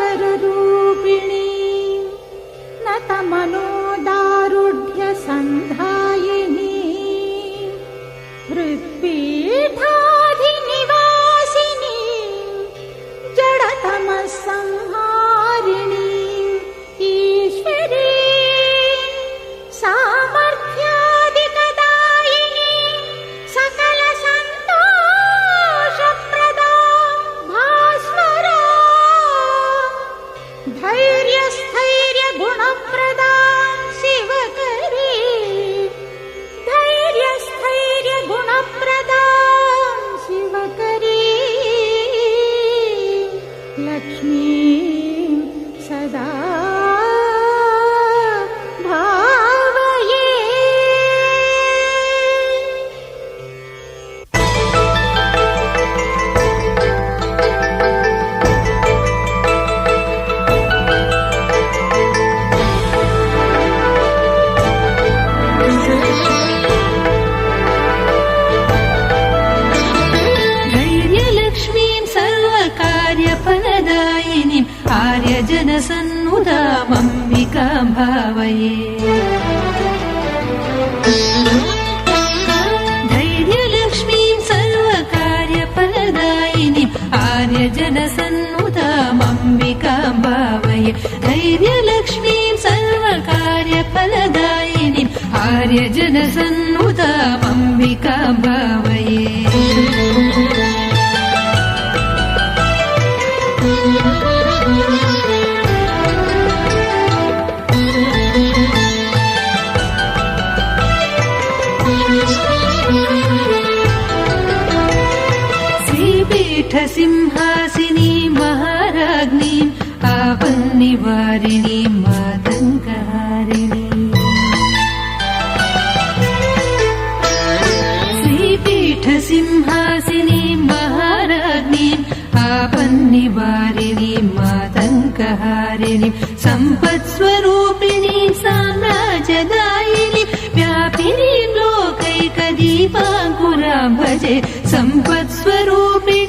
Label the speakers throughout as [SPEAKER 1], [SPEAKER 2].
[SPEAKER 1] शरूपिणी नाता मनो आर्यजनसन्मुदामम्बिका भावये
[SPEAKER 2] धैर्यलक्ष्मीं सर्वकार्यफलदायिनी आर्यजनसन्मुदामम्बिका भावये धैर्यलक्ष्मीं सर्वकार्यफलदायिनी आर्यजनसन्मुदामम्बिका भावये पीठसिंहासिनी महाराज्ञीम् आपन्निवारिणी आपन्निवारिणि श्रीपीठसिंहासिनी महाराज्ञीम् आपन्निवारिणी महाराज्ञि सम्पत्स्वरूपिणी साम्राज्यदायिनी व्यापिनी लोकै भजे सम्पत्स्वरूपिणी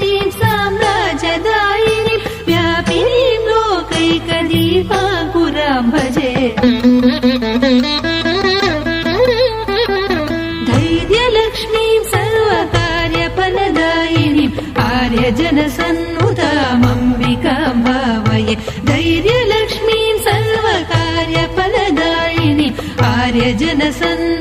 [SPEAKER 2] ധൈര്യലക്ഷ്മീം സർവകാര്യഫലദായിനി ആര്യജനസന്നുതാമംബികാം ഭാവയെ ധൈര്യലക്ഷ്മീം സർവകാര്യഫലദായിനി ആര്യജനസന്നു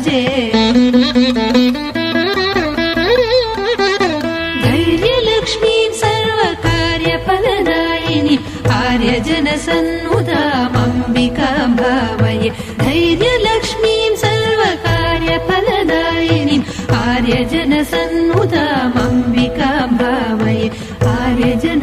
[SPEAKER 2] भजे धैर्यलक्ष्मी सर्वकार्यफलदायिनि आर्यजनसन्मुदामम्बिकां भावये धैर्यलक्ष्मीं सर्वकार्यफलदायिनीम् आर्यजनसन्मुदामम्बिकां भावये
[SPEAKER 3] आर्यजन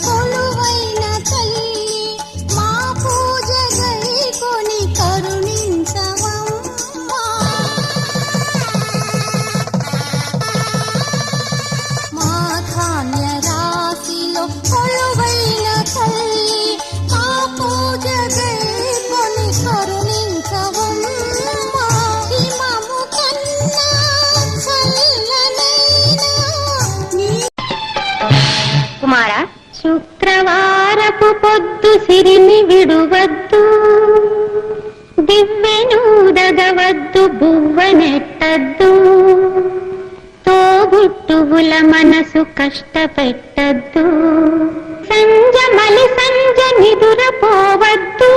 [SPEAKER 3] follow శుక్రవారపు పొద్దు
[SPEAKER 4] సిరిని విడువద్దు దివ్వెనూదగవద్దు బువ్వనెట్టద్దు తోగుట్టువుల మనసు కష్టపెట్టద్దు సంజ మలి సంజ నిదురపోవద్దు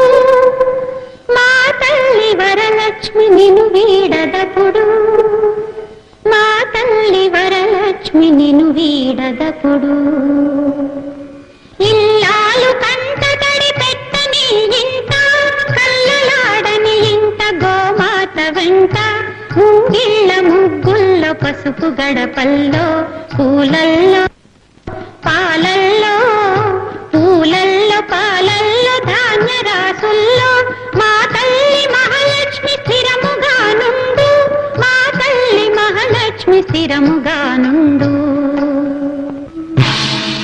[SPEAKER 4] మా తల్లి వరలక్ష్మి నిను వీడదపుడు మా తల్లి వరలక్ష్మి నిను వీడదపుడు గడపల్లో పూలల్లో పాలల్లో పూలల్లో పాలల్లో ధాన్య రాసుల్లో మా తల్లి మహాలక్ష్మి స్థిరముగానుండు మా తల్లి మహాలక్ష్మి స్థిరముగానుండు